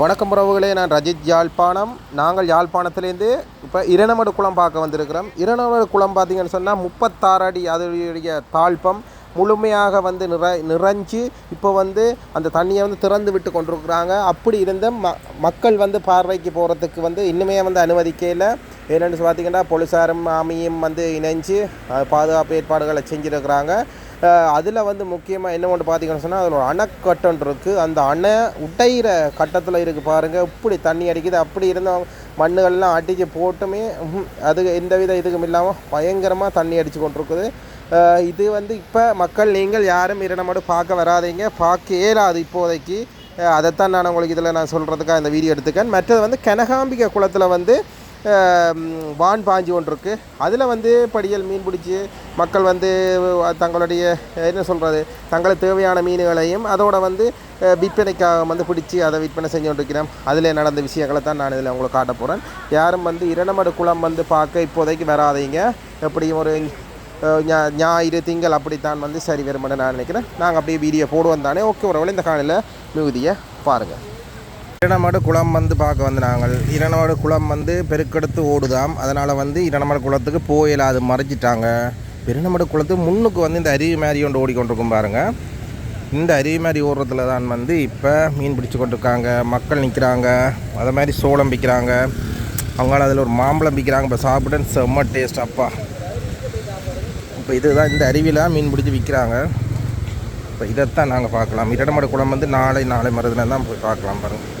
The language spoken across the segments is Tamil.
வணக்கம் உறவுகளே நான் ரஜித் யாழ்ப்பாணம். நாங்கள் யாழ்ப்பாணத்துலேருந்து இப்போ இரணமடு குளம் பார்க்க வந்திருக்கிறோம். இரணமடு குளம் பார்த்தீங்கன்னு சொன்னால் முப்பத்தாறு அடி அதனுடைய தாழ்ப்பம் முழுமையாக வந்து நிற நிறைஞ்சு இப்போ வந்து அந்த தண்ணியை வந்து திறந்து விட்டு கொண்டிருக்கிறாங்க. அப்படி இருந்த ம மக்கள் வந்து பார்வைக்கு போகிறதுக்கு வந்து இன்னுமே வந்து அனுமதிக்கையில் என்னென்னு பார்த்தீங்கன்னா போலீஸாரும் ஆமியும் வந்து இணைஞ்சு பாதுகாப்பு ஏற்பாடுகளை செஞ்சுருக்கிறாங்க. அதில் வந்து முக்கியமாக என்ன ஒன்று பார்த்தீங்கன்னு சொன்னால் அதில் ஒரு அணைக்கட்டம் இருக்குது அந்த அணை உடையிற கட்டத்தில் இருக்குது பாருங்கள் இப்படி தண்ணி அடிக்குது. அப்படி இருந்த மண்ணுகள்லாம் அடித்து போட்டுமே அது எந்த வித இதுக்கும் இல்லாமல் பயங்கரமாக தண்ணி அடித்து கொண்டிருக்குது. இது வந்து இப்போ மக்கள் நீங்கள் யாரும் இரணமடு பார்க்க வராதீங்க. பார்க்க இயலாது இப்போதைக்கு. அதைத்தான் நான் உங்களுக்கு இதில் நான் சொல்கிறதுக்காக இந்த வீடியோ எடுத்துக்கேன். மற்றது வந்து கனகாம்பிகை குளத்தில் வந்து வான் பாஞ்சி ஒன்று இருக்குது அதில் வந்து படியல் மீன் பிடிச்சி மக்கள் வந்து தங்களுடைய என்ன சொல்கிறது தங்களுக்கு தேவையான மீன்களையும் அதோட வந்து விற்பனைக்காக வந்து பிடிச்சி அதை விற்பனை செஞ்சு கொண்டிருக்கிறோம். அதில் நடந்த விஷயங்களை தான் நான் இதில் உங்களுக்கு காட்ட போகிறேன் யாரும் வந்து இரணமடு குளம் வந்து பார்க்க இப்போதைக்கு வராதீங்க. எப்படியும் ஒரு ஞாயிறு திங்கள் அப்படித்தான் வந்து சரி வருமென்னு நான் நினைக்கிறேன். நாங்கள் அப்படியே வீடியோ போடுவோம் தானே. ஓகே உறவுல இந்த காலையில் மிகுதியை பாருங்கள் இரணமடு குளம் வந்து பார்க்க வந்து நாங்கள். இரணமடு குளம் வந்து பெருக்கெடுத்து ஓடுதாம். அதனால் வந்து இரணமடு குளத்துக்கு போயில அது மறைச்சிட்டாங்க இரணமடு குளத்துக்கு முன்னுக்கு வந்து இந்த அருவி மாதிரி ஒன்று ஓடிக்கொண்டிருக்கும் பாருங்கள் இந்த அருவி மாதிரி ஓடுறதுல தான் வந்து இப்போ மீன் பிடிச்சி கொண்டிருக்காங்க. மக்கள் நிற்கிறாங்க அதை மாதிரி சோளம் விற்கிறாங்க அவங்களால அதில் ஒரு மாம்பழம் விற்கிறாங்க இப்போ சாப்பிட செம்ம டேஸ்ட் அப்பா. இப்போ இதுதான் இந்த அருவியில் மீன் பிடிச்சி விற்கிறாங்க இப்போ இதைத்தான் நாங்கள் பார்க்கலாம். இரடமடு குளம் வந்து நாளை நாளை மறுதினம் தான் போய் பார்க்கலாம் பாருங்கள்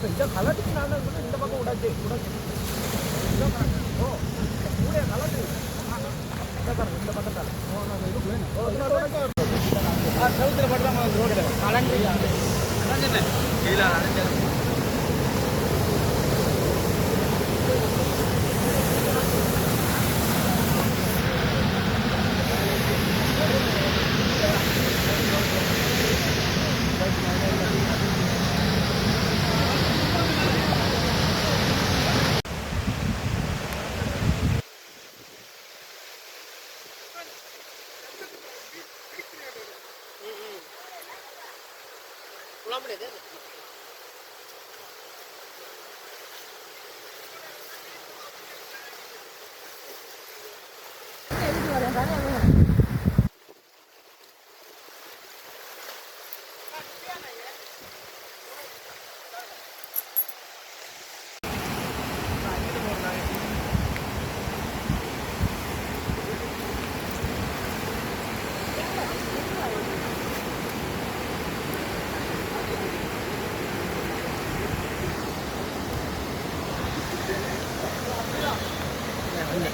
இந்த பக்கம் உடாச்சு உடாச்சு கூட நல்லா இந்த பக்கத்தால் சவுத்தில் மட்டும் ரோடு கலந்து. கலந்துண்ணே கீழே அடைஞ்சது सामने दे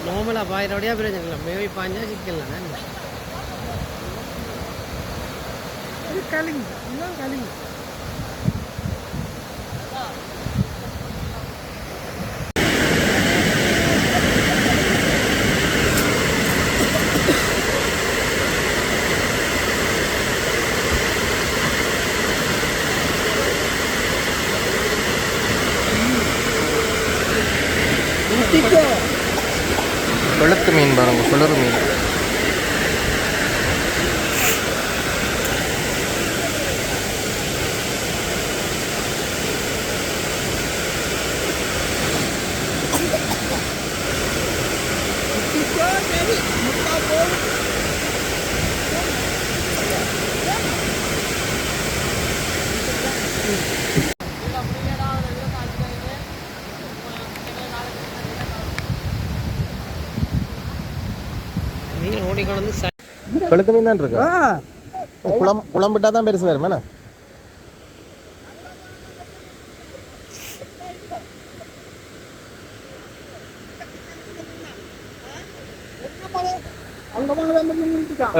நார்மலாக பாயிரோடையா பிரச்சனை இல்லை மேவி பாஞ்சா சிக்கலாம் இது கலிங்க இதுதான் கலிங்க வெளுத்து மீன் பாருங்கள் சுழறு மீன். கழுத்து மீன் தான் இருக்கு? குளம் குழம்பிட்டா தான் பெருசு என்ன?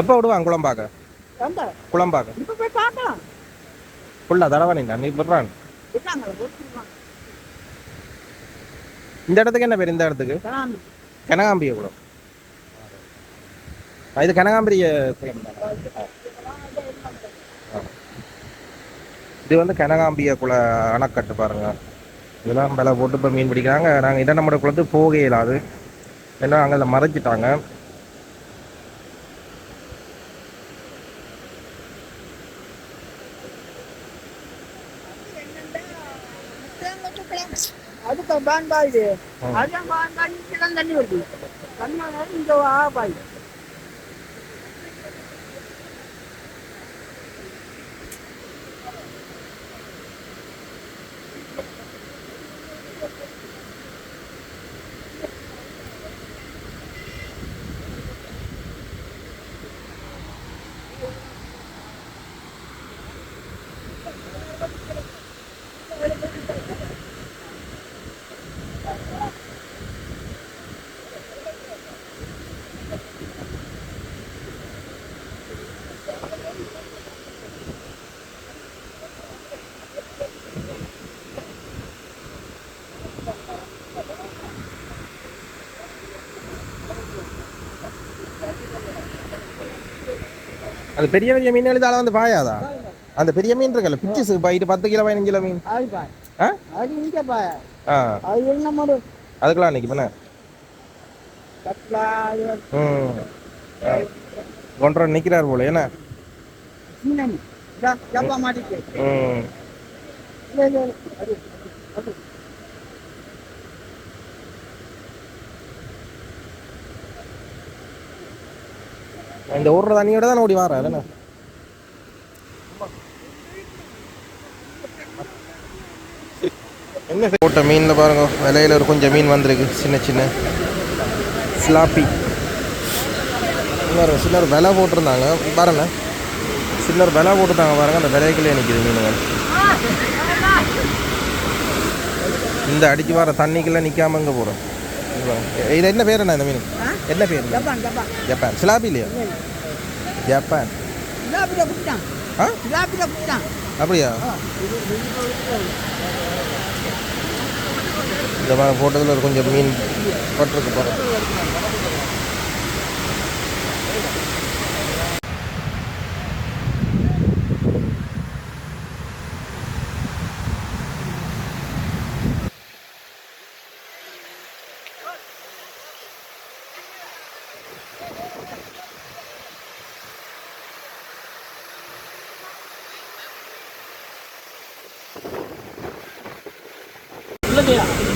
எப்போ விடுவாங்க குழம்பாக்க குழம்பாக்க ஃபுல்லா தடவை நீ விடுறான். இந்த இடத்துக்கு என்ன பேர்? இந்த இடத்துக்கு? கனகாம்பிய குளம் இது கனகாம்பரிய குளம் தானா? ஆ. இது வந்து கனகாம்பிய குள அணைக்கட்டு பாருங்க. இதெல்லாம் விலை போட்டு இப்போ மீன் பிடிக்கிறாங்க. நாங்கள் இடம் நம்ம குளத்துக்கு போக இயலாது ஏன்னா அங்கே அதை மறைச்சிட்டாங்க. அதுக்கு பான்பா இது அதான் பான்பா இங்கெல்லாம் தண்ணி வருது. தண்ணி இங்க வா பாய். அது பெரிய பெரிய மீன் எழுதால வந்து பாயாதா? அந்த பெரிய மீன் இருக்குல்ல பிச்சு போயிட்டு பத்து கிலோ பதினஞ்சு கிலோ மீன். அதுக்கெல்லாம் அன்னைக்கு பண்ண ஒன்றரை நிற்கிறார் போல என்ன? இந்த ஊர்ற தண்ணியோட தான் ஓடி வாரா என்ன? என்ன? போட்ட மீனில் பாருங்க விலையில ஒரு கொஞ்சம் மீன் வந்திருக்கு சின்ன சின்ன. ஸ்லாப்பி சின்ன ஒரு விலை போட்டிருந்தாங்க. பாருங்க. சின்ன ஒரு விலை போட்டிருந்தாங்க பாருங்க. அந்த விலைக்குள்ளே நிற்கிது மீனுங்க. இந்த அடிச்சு வர தண்ணிக்குள்ளே நிற்காம இங்கே போகிறோம் இது என்ன பேர் என்ன இந்த மீன்? என்ன பேர் ஜப்பான் ஜப்பான். ஜப்பான். சிலாபி இல்லையா? ஜப்பான். அப்படியா? இந்த மாதிரி போட்டதில் கொஞ்சம் மீன் பட்டிருக்கு போகிறோம்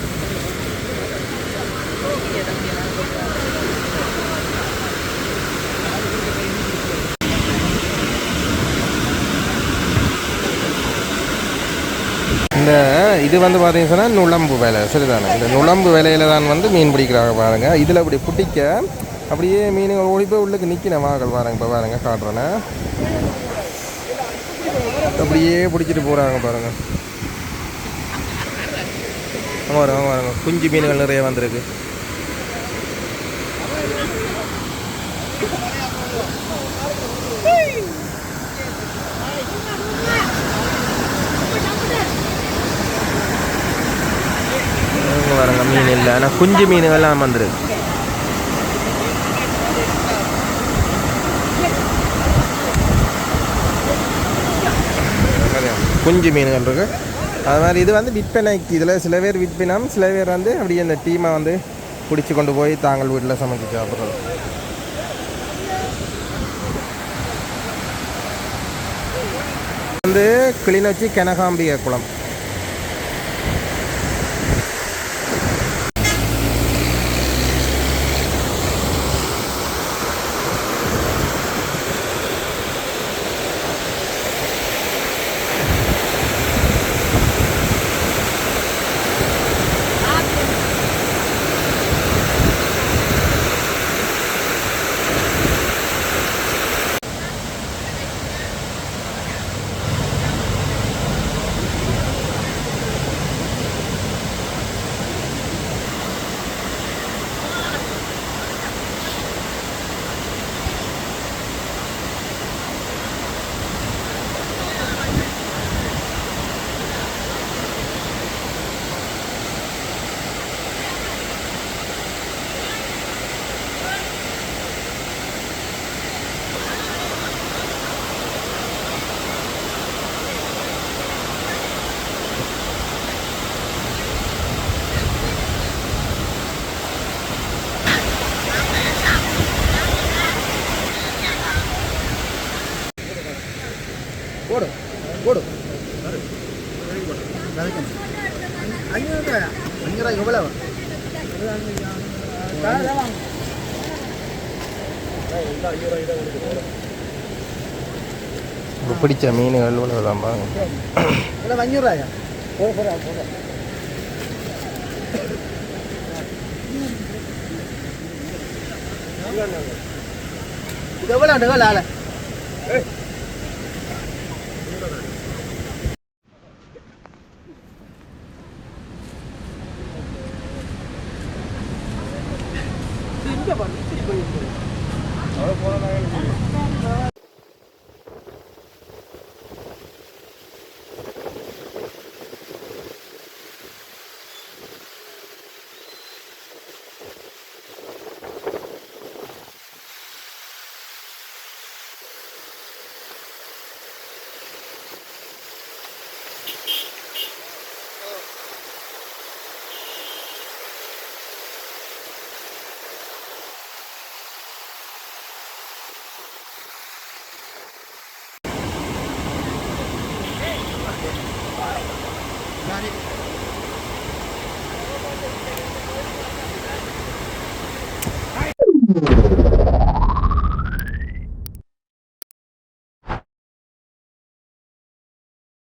இந்த இது வந்து பார்த்தீங்கன்னா சொன்னா நுளம்பு வேலை சரிதானே? இந்த நுழம்பு வேலையில தான் வந்து மீன் பிடிக்கிறாங்க பாருங்க. இதில் அப்படி பிடிக்க அப்படியே மீனுகள் ஓடி போய் உள்ளுக்கு நிற்கின வாங்கள் பாருங்க இப்போ பாருங்க காட்டுறேன்னு அப்படியே பிடிச்சிட்டு போகிறாங்க பாருங்க. அங்க பாருங்க. குஞ்சு மீன்கள் நிறைய வந்திருக்கு. மீன் இல்லை ஆனால் குஞ்சு மீன்கள்லாம் வந்துருக்கு. குஞ்சு மீன்கள் இருக்கு. அது மாதிரி இது வந்து விற்பனைக்கு இதில் சில பேர் விற்பினம் சில பேர் வந்து அப்படியே அந்த டீமை வந்து பிடிச்சி கொண்டு போய் தாங்கள் வீட்டில் சமைச்சு சாப்பிட்றது. வந்து கிளிநொச்சி கனகாம்பிகை குளம். பிடிச்ச மீன்கள் இவ்வளோதான் பாருங்க இங்கே பண்ணி போய்